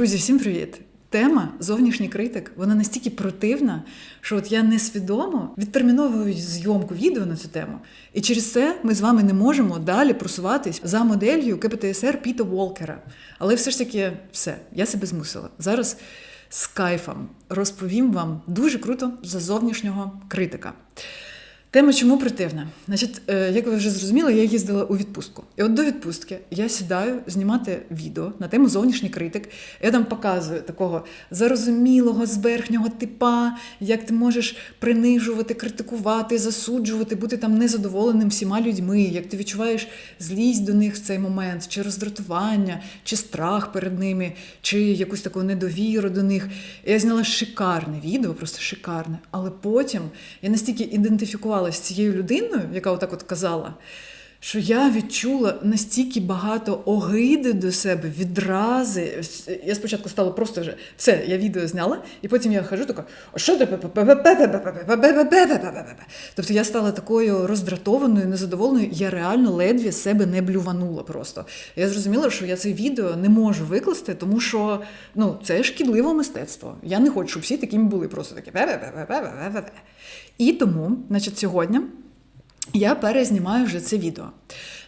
Друзі, всім привіт! Тема зовнішній критик, вона настільки противна, що от я несвідомо відтерміновую зйомку відео на цю тему. І через це ми з вами не можемо далі просуватись за моделлю КПТСР Піта Волкера. Але все ж таки, все, я себе змусила. Зараз з кайфом розповім вам дуже круто за зовнішнього критика. Тема чому противна? Значить, е, як ви вже зрозуміли, я їздила у відпустку. І от до відпустки я сідаю знімати відео на тему зовнішній критик. Я там показую такого зарозумілого, зверхнього типа, як ти можеш принижувати, критикувати, засуджувати, бути там незадоволеним всіма людьми, як ти відчуваєш злість до них в цей момент, чи роздратування, чи страх перед ними, чи якусь таку недовіру до них. Я зняла шикарне відео, просто шикарне. Але потім я настільки ідентифікувала спілкувалася з цією людиною, яка отак от казала, що я відчула настільки багато огиди до себе, відрази. Я спочатку стала просто вже все, я відео зняла, і потім я хожу така, а що ти? Тобто я стала такою роздратованою, незадоволеною, я реально ледве себе не блюванула просто. Я зрозуміла, що я це відео не можу викласти, тому що ну, це шкідливе мистецтво. Я не хочу, щоб всі такими були просто такі. І тому, значить, сьогодні я перезнімаю вже це відео.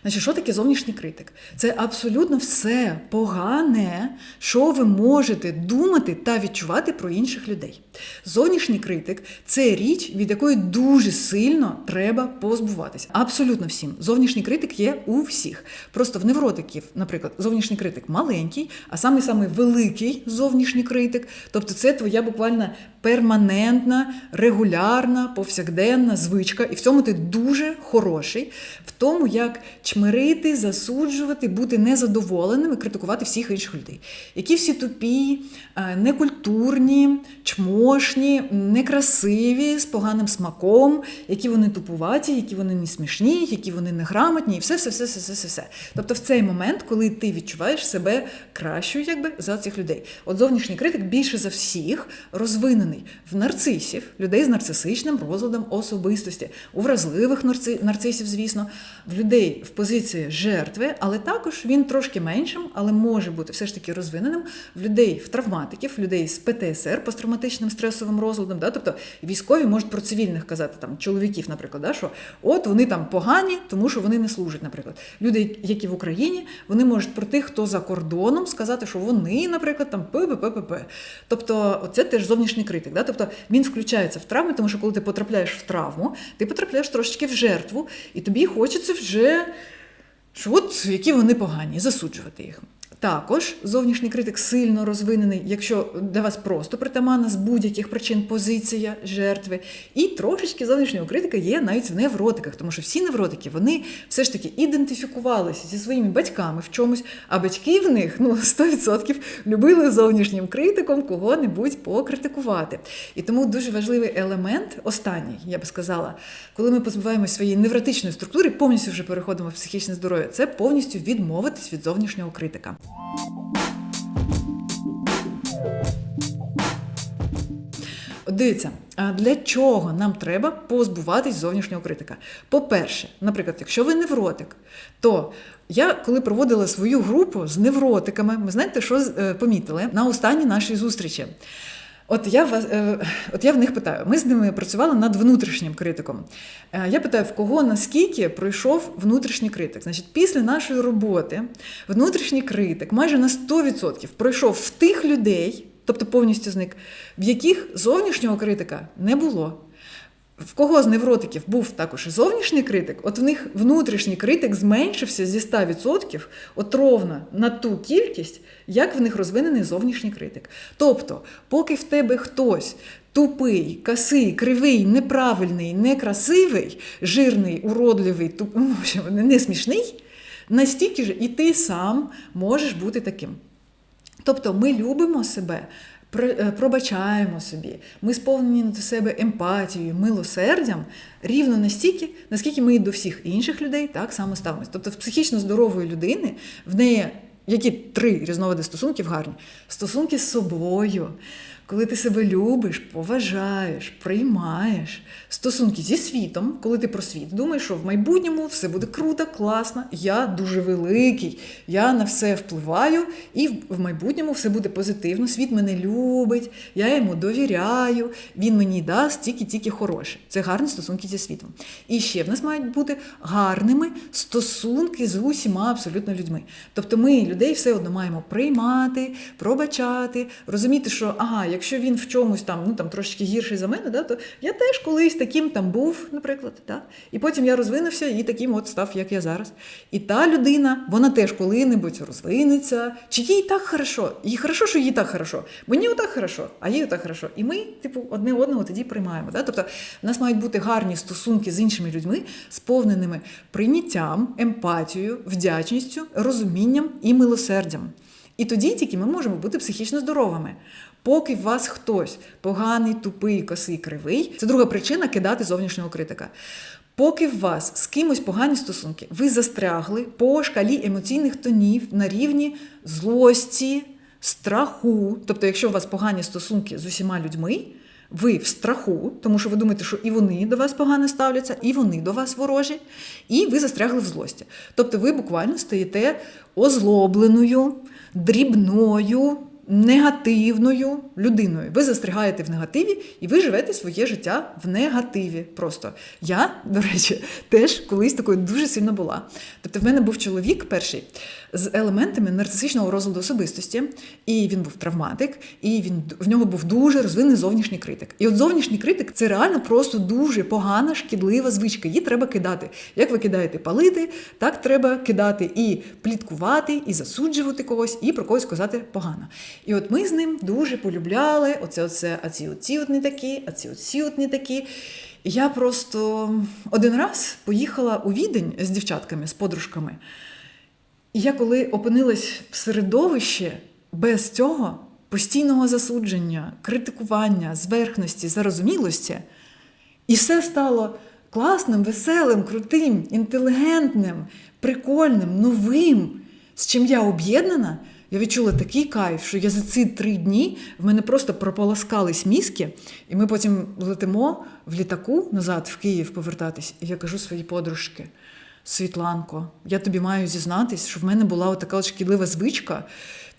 Значить, що таке зовнішній критик? Це абсолютно все погане, що ви можете думати та відчувати про інших людей. Зовнішній критик це річ, від якої дуже сильно треба позбуватися. Абсолютно всім. Зовнішній критик є у всіх. Просто в невротиків, наприклад, зовнішній критик маленький, а самий самий великий зовнішній критик. Тобто, це твоя буквально перманентна, регулярна, повсякденна звичка, і в цьому ти дуже хороший, в тому, як чмирити, засуджувати, бути незадоволеним і критикувати всіх інших людей, які всі тупі, е, некультурні, чмошні, некрасиві, з поганим смаком, які вони тупуваті, які вони не смішні, які вони неграмотні, і все, все, все, все, все, все. Тобто в цей момент, коли ти відчуваєш себе кращою, якби за цих людей. От зовнішній критик більше за всіх розвинений в нарцисів, людей з нарцисичним розладом особистості, у вразливих нарцисів, звісно, в людей в позиції жертви, але також він трошки меншим, але може бути все ж таки розвиненим в людей в травматиків, в людей з ПТСР, посттравматичним стресовим розладом. Да? Тобто військові можуть про цивільних казати, там чоловіків, наприклад, да? що от вони там погані, тому що вони не служать, наприклад. Люди, які в Україні, вони можуть про тих, хто за кордоном, сказати, що вони, наприклад, там ПППП. Тобто, це теж зовнішній критик. Да? Тобто він включається в травми, тому що коли ти потрапляєш в травму, ти потрапляєш трошечки в жертву, і тобі хочеться вже, що от які вони погані, засуджувати їх. Також зовнішній критик сильно розвинений, якщо для вас просто притаманна з будь-яких причин позиція жертви. І трошечки зовнішнього критика є навіть в невротиках, тому що всі невротики вони все ж таки ідентифікувалися зі своїми батьками в чомусь, а батьки в них ну 100% любили зовнішнім критиком кого-небудь покритикувати. І тому дуже важливий елемент, останній, я би сказала, коли ми позбуваємося своєї невротичної структури, повністю вже переходимо в психічне здоров'я, це повністю відмовитись від зовнішнього критика. Дивіться, для чого нам треба позбуватись зовнішнього критика? По-перше, наприклад, якщо ви невротик, то я коли проводила свою групу з невротиками, ми знаєте, що е, помітили на останній нашій зустрічі. От я вас, е, от я в них питаю, ми з ними працювали над внутрішнім критиком. Е, я питаю, в кого наскільки пройшов внутрішній критик. Значить, після нашої роботи внутрішній критик майже на 100% пройшов в тих людей, тобто повністю зник, в яких зовнішнього критика не було. В кого з невротиків був також і зовнішній критик, от в них внутрішній критик зменшився зі 100% от ровно на ту кількість, як в них розвинений зовнішній критик. Тобто, поки в тебе хтось тупий, косий, кривий, неправильний, некрасивий, жирний, уродливий, туп... Не смішний, настільки ж і ти сам можеш бути таким. Тобто ми любимо себе пробачаємо собі, ми сповнені до себе емпатією, милосердям рівно настільки, наскільки ми до всіх інших людей так само ставимося. Тобто, в психічно здорової людини в неї які три різновиди стосунків гарні: стосунки з собою коли ти себе любиш, поважаєш, приймаєш стосунки зі світом, коли ти про світ думаєш, що в майбутньому все буде круто, класно, я дуже великий, я на все впливаю, і в майбутньому все буде позитивно. Світ мене любить, я йому довіряю, він мені дасть тільки-тільки хороше. Це гарні стосунки зі світом. І ще в нас мають бути гарними стосунки з усіма абсолютно людьми. Тобто ми людей все одно маємо приймати, пробачати, розуміти, що ага, якщо він в чомусь там ну там трошки гірший за мене, да, то я теж колись таким там був, наприклад. Да? І потім я розвинувся і таким от став, як я зараз. І та людина, вона теж коли-небудь розвинеться. Чи їй так хорошо? Їй хорошо, що їй так хорошо. Мені отак хорошо, а їй отак хорошо. І ми, типу, одне одного тоді приймаємо. Да? Тобто в нас мають бути гарні стосунки з іншими людьми, сповненими прийняттям, емпатією, вдячністю, розумінням і милосердям. І тоді тільки ми можемо бути психічно здоровими. Поки в вас хтось поганий, тупий, косий, кривий, це друга причина кидати зовнішнього критика. Поки в вас з кимось погані стосунки, ви застрягли по шкалі емоційних тонів на рівні злості, страху. Тобто, якщо у вас погані стосунки з усіма людьми, ви в страху, тому що ви думаєте, що і вони до вас погано ставляться, і вони до вас ворожі, і ви застрягли в злості. Тобто ви буквально стаєте озлобленою, дрібною, негативною людиною. Ви застрягаєте в негативі і ви живете своє життя в негативі. Просто я, до речі, теж колись такою дуже сильно була. Тобто, в мене був чоловік перший з елементами нарцисичного розладу особистості, і він був травматик, і він в нього був дуже розвинений зовнішній критик. І от зовнішній критик це реально просто дуже погана, шкідлива звичка. Її треба кидати. Як ви кидаєте палити, так треба кидати і пліткувати, і засуджувати когось, і про когось казати погано. І от ми з ним дуже полюбляли оце, оце, а ці оці от не такі, а ці оці от не такі. Я просто один раз поїхала у відень з дівчатками, з подружками. І я коли опинилась в середовищі без цього постійного засудження, критикування, зверхності, зарозумілості, і все стало класним, веселим, крутим, інтелігентним, прикольним, новим, з чим я об'єднана. Я відчула такий кайф, що я за ці три дні в мене просто прополоскались мізки, і ми потім летимо в літаку назад в Київ повертатись. І я кажу своїй подружки. Світланко, я тобі маю зізнатись, що в мене була така шкідлива звичка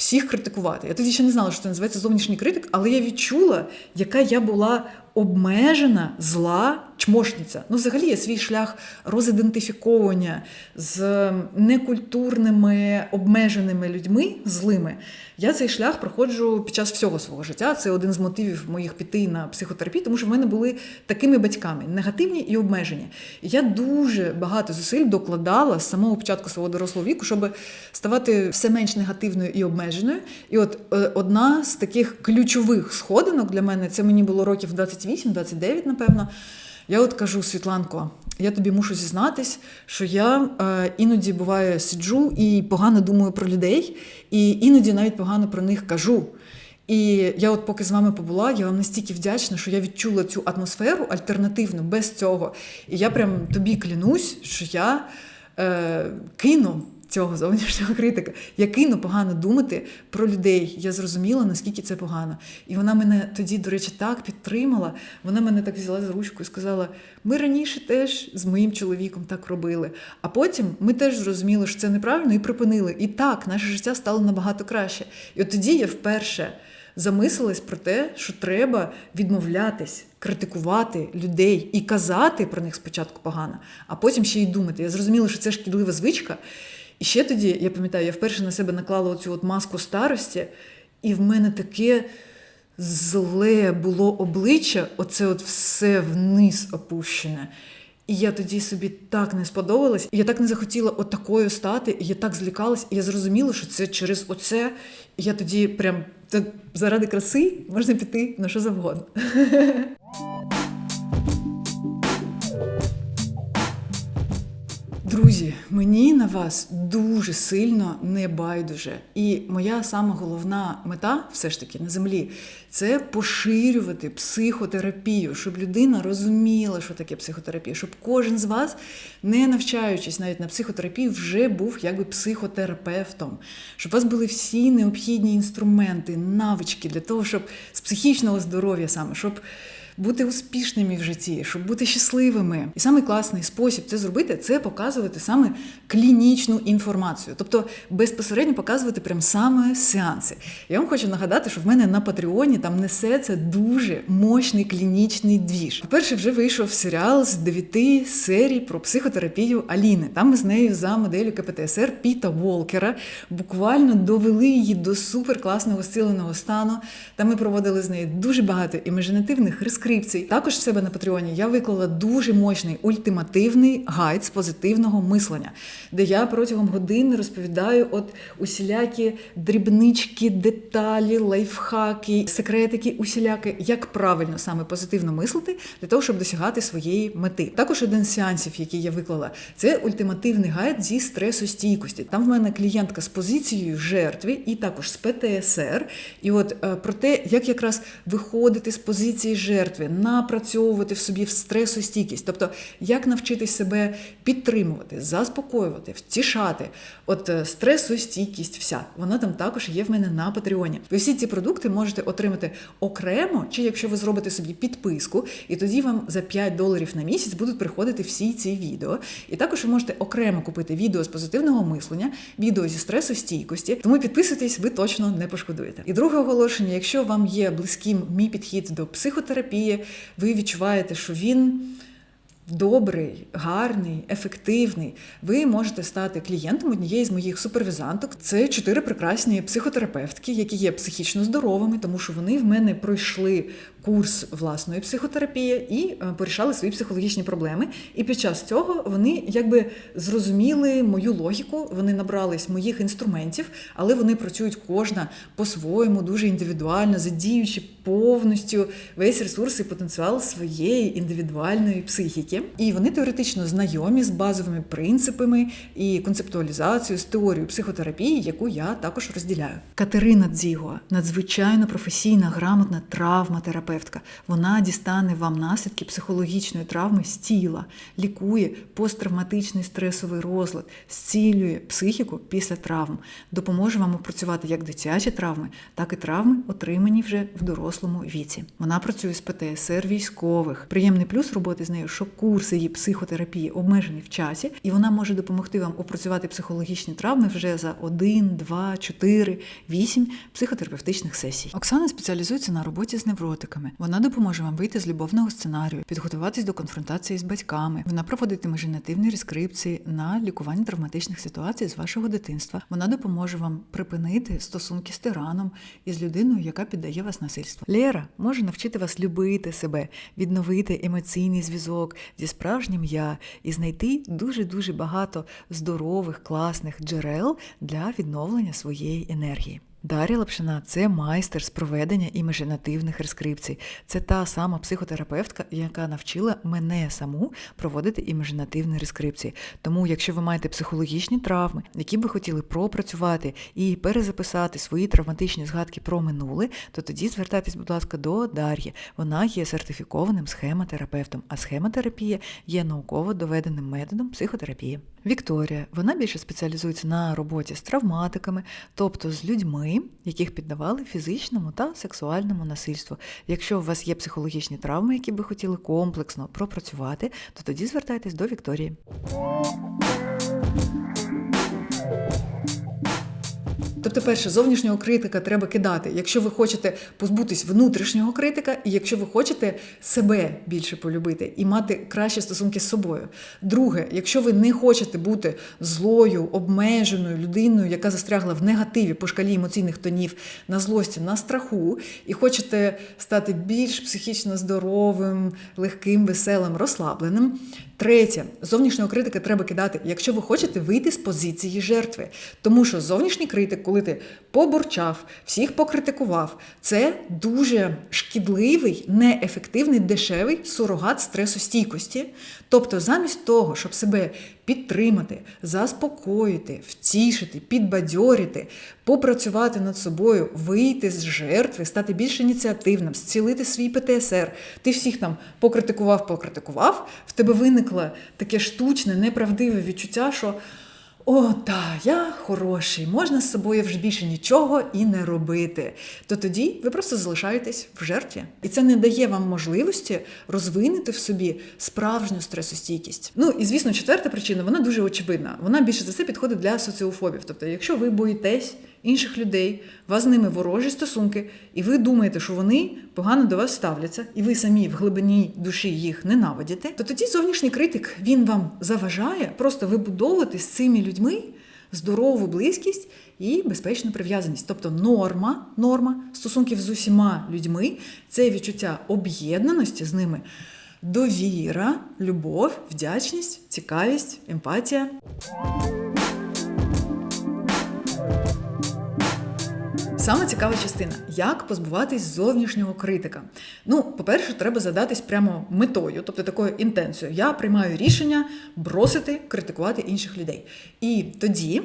всіх критикувати. Я тоді ще не знала, що це називається зовнішній критик, але я відчула, яка я була обмежена, зла чмошниця. Ну, взагалі, я свій шлях розідентифіковування з некультурними обмеженими людьми злими. Я цей шлях проходжу під час всього свого життя. Це один з мотивів моїх піти на психотерапію, тому що в мене були такими батьками негативні і обмежені. І я дуже багато зусиль докладала з самого початку свого дорослого віку, щоб ставати все менш негативною і обмеженою. І от е, одна з таких ключових сходинок для мене це мені було років 28-29, напевно. Я от кажу, Світланко, я тобі мушу зізнатись, що я е, іноді буває сиджу і погано думаю про людей, і іноді навіть погано про них кажу. І я, от поки з вами побула, я вам настільки вдячна, що я відчула цю атмосферу альтернативну без цього. І я прям тобі клянусь, що я е, кину цього зовнішнього критика. Я кину погано думати про людей. Я зрозуміла, наскільки це погано. І вона мене тоді, до речі, так підтримала. Вона мене так взяла за ручку і сказала: ми раніше теж з моїм чоловіком так робили. А потім ми теж зрозуміли, що це неправильно, і припинили. І так, наше життя стало набагато краще. І от тоді я вперше. Замислилась про те, що треба відмовлятись, критикувати людей і казати про них спочатку погано, а потім ще й думати. Я зрозуміла, що це шкідлива звичка, і ще тоді, я пам'ятаю, я вперше на себе наклала оцю от маску старості, і в мене таке зле було обличчя, оце от все вниз опущене. І я тоді собі так не сподобалась, і я так не захотіла отакою стати, і я так злякалась, і я зрозуміла, що це через оце. І я тоді прям заради краси можна піти на що завгодно. Друзі, мені на вас дуже сильно не байдуже. І моя сама головна мета, все ж таки, на землі, це поширювати психотерапію, щоб людина розуміла, що таке психотерапія, щоб кожен з вас, не навчаючись навіть на психотерапію, вже був якби психотерапевтом, щоб у вас були всі необхідні інструменти, навички для того, щоб з психічного здоров'я саме, щоб бути успішними в житті, щоб бути щасливими. І самий класний спосіб це зробити це показувати саме клінічну інформацію, тобто безпосередньо показувати прям саме сеанси. Я вам хочу нагадати, що в мене на Патреоні там несеться дуже мощний клінічний двіж. По-перше, вже вийшов серіал з дев'яти серій про психотерапію Аліни. Там ми з нею за моделлю КПТСР Піта Волкера буквально довели її до суперкласного зціленого стану. Там ми проводили з нею дуже багато імажинативних рисків транскрипцій. Також в себе на Патреоні я виклала дуже мощний ультимативний гайд з позитивного мислення, де я протягом години розповідаю от усілякі дрібнички, деталі, лайфхаки, секретики, усіляки, як правильно саме позитивно мислити для того, щоб досягати своєї мети. Також один з сеансів, який я виклала, це ультимативний гайд зі стресостійкості. Там в мене клієнтка з позицією жертви і також з ПТСР. І от е, про те, як якраз виходити з позиції жертви жертві, напрацьовувати в собі в стресостійкість, тобто як навчитись себе підтримувати, заспокоювати, втішати. От е, стресостійкість, вся вона там також є в мене на Патреоні. Ви всі ці продукти можете отримати окремо, чи якщо ви зробите собі підписку, і тоді вам за 5 доларів на місяць будуть приходити всі ці відео. І також ви можете окремо купити відео з позитивного мислення, відео зі стресостійкості. Тому підписуйтесь, ви точно не пошкодуєте. І друге оголошення: якщо вам є близьким мій підхід до психотерапії ви відчуваєте, що він добрий, гарний, ефективний, ви можете стати клієнтом однієї з моїх супервізанток. Це чотири прекрасні психотерапевтки, які є психічно здоровими, тому що вони в мене пройшли курс власної психотерапії і е, порішали свої психологічні проблеми. І під час цього вони якби зрозуміли мою логіку, вони набрались моїх інструментів, але вони працюють кожна по-своєму, дуже індивідуально, задіючи повністю весь ресурс і потенціал своєї індивідуальної психіки. І вони теоретично знайомі з базовими принципами і концептуалізацією з теорією психотерапії, яку я також розділяю. Катерина Дзіго надзвичайно професійна, грамотна травматерапевтка. Вона дістане вам наслідки психологічної травми з тіла, лікує посттравматичний стресовий розлад, зцілює психіку після травм, допоможе вам опрацювати як дитячі травми, так і травми, отримані вже в дорослому віці. Вона працює з ПТСР військових. Приємний плюс роботи з нею, що курс її психотерапії обмежений в часі, і вона може допомогти вам опрацювати психологічні травми вже за 1, 2, 4, 8 психотерапевтичних сесій. Оксана спеціалізується на роботі з невротиками. Вона допоможе вам вийти з любовного сценарію, підготуватись до конфронтації з батьками. Вона проводитиме женативні рескрипції на лікування травматичних ситуацій з вашого дитинства. Вона допоможе вам припинити стосунки з тираном і з людиною, яка піддає вас насильству. Лера може навчити вас любити себе, відновити емоційний зв'язок, зі справжнім я і знайти дуже-дуже багато здорових, класних джерел для відновлення своєї енергії. Дар'я Лапшина це майстер з проведення імажинативних рескрипцій. Це та сама психотерапевтка, яка навчила мене саму проводити імажинативні рескрипції. Тому, якщо ви маєте психологічні травми, які би хотіли пропрацювати і перезаписати свої травматичні згадки про минуле, то тоді звертайтесь, будь ласка, до Дар'ї. Вона є сертифікованим схемотерапевтом, а схемотерапія є науково доведеним методом психотерапії. Вікторія, вона більше спеціалізується на роботі з травматиками, тобто з людьми, яких піддавали фізичному та сексуальному насильству. Якщо у вас є психологічні травми, які би хотіли комплексно пропрацювати, то тоді звертайтесь до Вікторії. Тобто, перше, зовнішнього критика треба кидати, якщо ви хочете позбутись внутрішнього критика, і якщо ви хочете себе більше полюбити і мати кращі стосунки з собою. Друге, якщо ви не хочете бути злою, обмеженою людиною, яка застрягла в негативі по шкалі емоційних тонів на злості, на страху, і хочете стати більш психічно здоровим, легким, веселим, розслабленим. Третє, зовнішнього критика треба кидати, якщо ви хочете вийти з позиції жертви. Тому що зовнішній критик, коли ти побурчав, всіх покритикував, це дуже шкідливий, неефективний, дешевий сурогат стресостійкості. Тобто, замість того, щоб себе підтримати, заспокоїти, втішити, підбадьорити, попрацювати над собою, вийти з жертви, стати більш ініціативним, зцілити свій ПТСР. Ти всіх там покритикував, покритикував, в тебе виникло таке штучне, неправдиве відчуття, що. О, та, я хороший, можна з собою вже більше нічого і не робити. То тоді ви просто залишаєтесь в жертві. І це не дає вам можливості розвинути в собі справжню стресостійкість. Ну і звісно, четверта причина вона дуже очевидна. Вона більше за все підходить для соціофобів. Тобто, якщо ви боїтесь інших людей, у вас з ними ворожі стосунки, і ви думаєте, що вони погано до вас ставляться, і ви самі в глибині душі їх ненавидите, то тоді зовнішній критик він вам заважає просто вибудовувати з цими людьми здорову близькість і безпечну прив'язаність. Тобто норма, норма стосунків з усіма людьми це відчуття об'єднаності з ними. Довіра, любов, вдячність, цікавість, емпатія. Саме цікава частина, як позбуватись зовнішнього критика. Ну, по-перше, треба задатись прямо метою, тобто такою інтенцією. Я приймаю рішення бросити критикувати інших людей. І тоді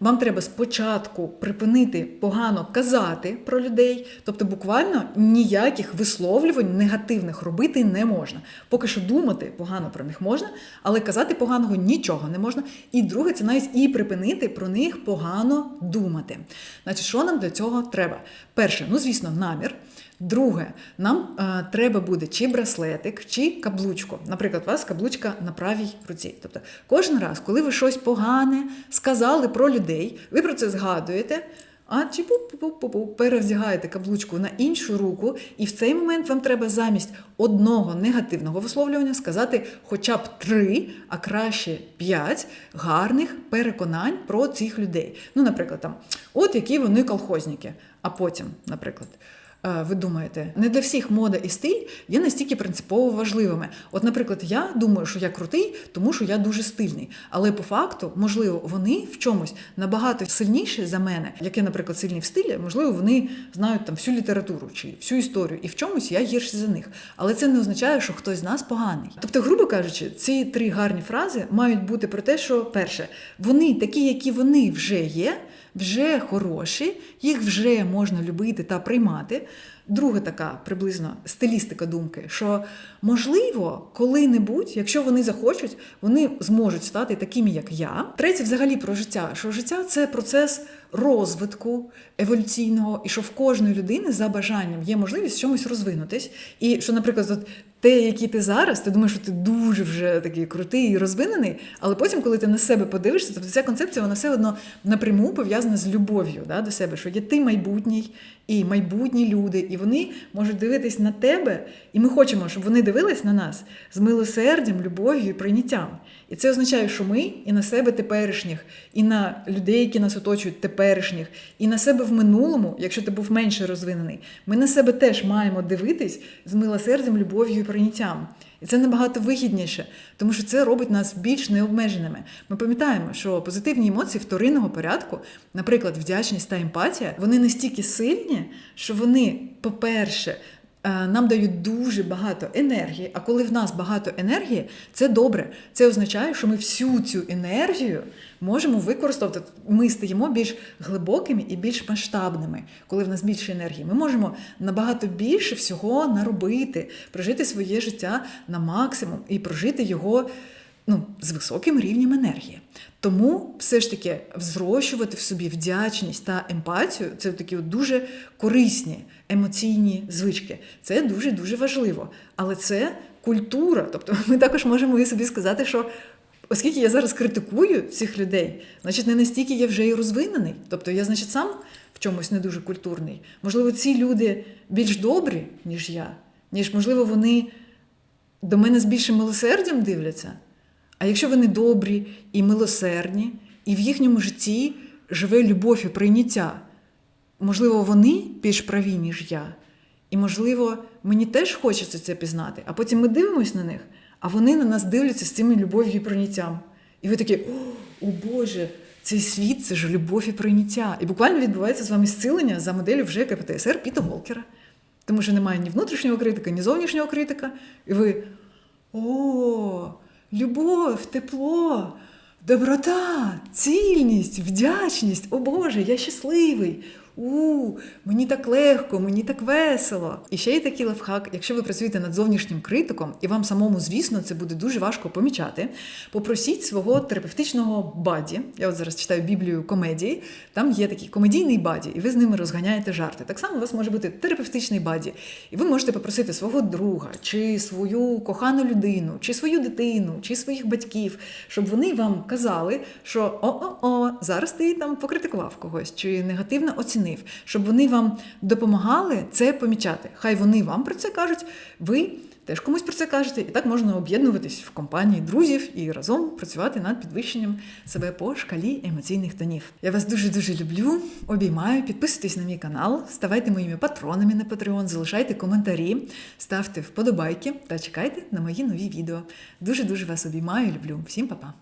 вам треба спочатку припинити погано казати про людей, тобто буквально ніяких висловлювань негативних робити не можна. Поки що думати погано про них можна, але казати поганого нічого не можна. І друге, це навіть і припинити про них погано думати. Значить, що нам для цього треба? Перше, ну звісно, намір. Друге, нам е, треба буде чи браслетик, чи каблучку. Наприклад, у вас каблучка на правій руці. Тобто, кожен раз, коли ви щось погане сказали про людей, ви про це згадуєте. А чи перевдягаєте каблучку на іншу руку, і в цей момент вам треба замість одного негативного висловлювання сказати хоча б три, а краще п'ять гарних переконань про цих людей. Ну, наприклад, там, от які вони колхозники. А потім, наприклад. Е, ви думаєте, не для всіх мода і стиль є настільки принципово важливими. От, наприклад, я думаю, що я крутий, тому що я дуже стильний. Але по факту, можливо, вони в чомусь набагато сильніші за мене, як я, наприклад, сильний в стилі, можливо, вони знають там всю літературу чи всю історію, і в чомусь я гірший за них. Але це не означає, що хтось з нас поганий. Тобто, грубо кажучи, ці три гарні фрази мають бути про те, що перше, вони такі, які вони вже є вже хороші, їх вже можна любити та приймати. Друга така приблизно стилістика думки, що можливо, коли-небудь, якщо вони захочуть, вони зможуть стати такими, як я. Третє, взагалі, про життя, що життя це процес розвитку еволюційного, і що в кожної людини за бажанням є можливість чомусь розвинутись. І що, наприклад, от те, який ти зараз, ти думаєш, що ти дуже вже такий крутий і розвинений, але потім, коли ти на себе подивишся, тобто ця концепція вона все одно напряму пов'язана з любов'ю да, до себе, що є ти майбутній і майбутні люди, і вони можуть дивитись на тебе, і ми хочемо, щоб вони дивились на нас з милосердям, любов'ю і прийняттям. І це означає, що ми і на себе теперішніх, і на людей, які нас оточують теперішніх, і на себе в минулому, якщо ти був менше розвинений, ми на себе теж маємо дивитись з милосердям, любов'ю і прийняттям. І це набагато вигідніше, тому що це робить нас більш необмеженими. Ми пам'ятаємо, що позитивні емоції вторинного порядку, наприклад, вдячність та емпатія, вони настільки сильні, що вони, по-перше, нам дають дуже багато енергії. А коли в нас багато енергії, це добре. Це означає, що ми всю цю енергію можемо використовувати. Ми стаємо більш глибокими і більш масштабними, коли в нас більше енергії. Ми можемо набагато більше всього наробити, прожити своє життя на максимум і прожити його ну, з високим рівнем енергії. Тому все ж таки взрощувати в собі вдячність та емпатію це такі дуже корисні емоційні звички. Це дуже-дуже важливо. Але це культура. Тобто ми також можемо і собі сказати, що. Оскільки я зараз критикую цих людей, значить, не настільки я вже і розвинений. Тобто я, значить, сам в чомусь не дуже культурний. Можливо, ці люди більш добрі, ніж я, ніж, можливо, вони до мене з більшим милосердям дивляться. А якщо вони добрі і милосердні, і в їхньому житті живе любов і прийняття, можливо, вони більш праві, ніж я. І, можливо, мені теж хочеться це пізнати. А потім ми дивимося на них, а вони на нас дивляться з цими любов'ю і прийняттям. І ви такі, о, о Боже, Цей світ це ж любов і прийняття. І буквально відбувається з вами зцілення за моделлю вже КПТСР Піта Волкера. Тому що немає ні внутрішнього критика, ні зовнішнього критика. І ви о, любов, тепло, доброта, цільність, вдячність. О Боже, я щасливий. У, мені так легко, мені так весело. І ще є такий лайфхак, якщо ви працюєте над зовнішнім критиком, і вам самому, звісно, це буде дуже важко помічати. Попросіть свого терапевтичного баді. Я от зараз читаю Біблію комедії. Там є такий комедійний баді, і ви з ними розганяєте жарти. Так само у вас може бути терапевтичний баді, і ви можете попросити свого друга, чи свою кохану людину, чи свою дитину, чи своїх батьків, щоб вони вам казали, що о-о-о, зараз ти там покритикував когось, чи негативно оцінив, щоб вони вам допомагали це помічати. Хай вони вам про це кажуть, ви теж комусь про це кажете, і так можна об'єднуватись в компанії друзів і разом працювати над підвищенням себе по шкалі емоційних тонів. Я вас дуже дуже люблю, обіймаю. Підписуйтесь на мій канал, ставайте моїми патронами на Patreon, залишайте коментарі, ставте вподобайки та чекайте на мої нові відео. Дуже дуже вас обіймаю, люблю. Всім па-па!